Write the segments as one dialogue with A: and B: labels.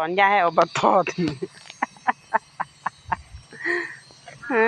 A: อนหญ้าให้อบตทีฮะ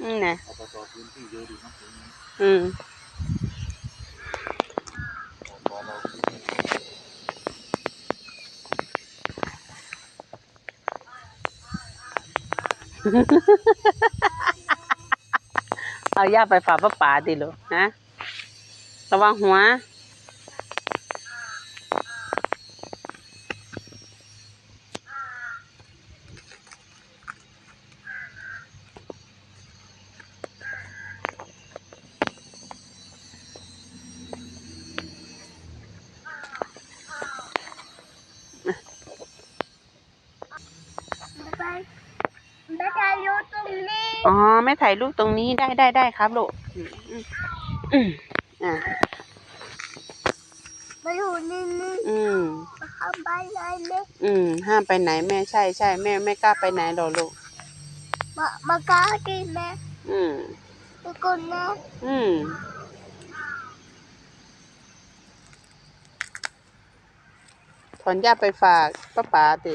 A: อืมนะ
B: อบตพื้นที่เยอะดีนะตรงนี้
A: อืม
B: อบตเราพื้นที่
A: เอาหญ้าไปฝากป้าป๋าดิลูกฮะระวังหัว
C: ไปแม่จะอยู่ตรงนี้
A: อ๋อแม่ถ่ายรูปตรงนี้ได้ได้ได้ครับลูกอืมอืมอืมอะ
C: มาอยู่นี่นี่
A: อืม
C: มาทำไปเลยไหม
A: อืมห้ามไปไหนแม่ใช่ใช่แม่ไม่กล้าไปไหนหรอกลูก
C: มามากากินไหม
A: อืม
C: ทุกคนนะ
A: อืมถอนหญ้าไปฝากป้าป๋าติ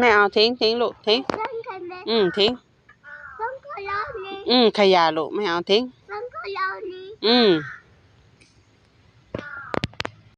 A: ไม่เอาทิ้งทิ้งลูกทิ้ง
C: เล่นกันไหม
A: อืมทิ้ง
C: ต้องก็รอนี่
A: อืมขยะลูกไม่เอาทิ้ง
C: ต้องก็รอนี่
A: อืม
C: ต